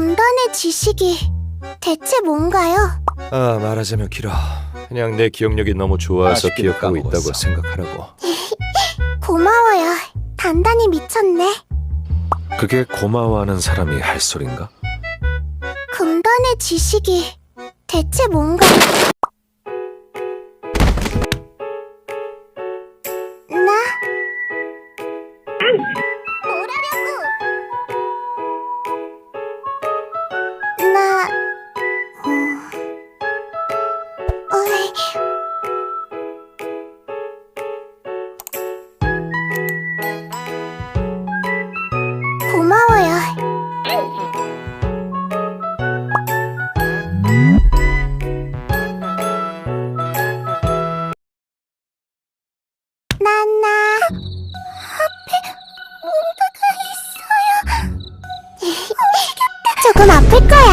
금단의 지식이 대체 뭔가요? 아 말하자면 길어. 그냥 내 기억력이 너무 좋아서 아쉽게도 기억하고 있다고 까먹었어. 생각하라고. 고마워요. 단단히 미쳤네. 그게 고마워하는 사람이 할 소린가? 금단의 지식이 대체 뭔가? 나 고마워요. 나나 앞에 뭔가가 있어요. 조금 아플 거야.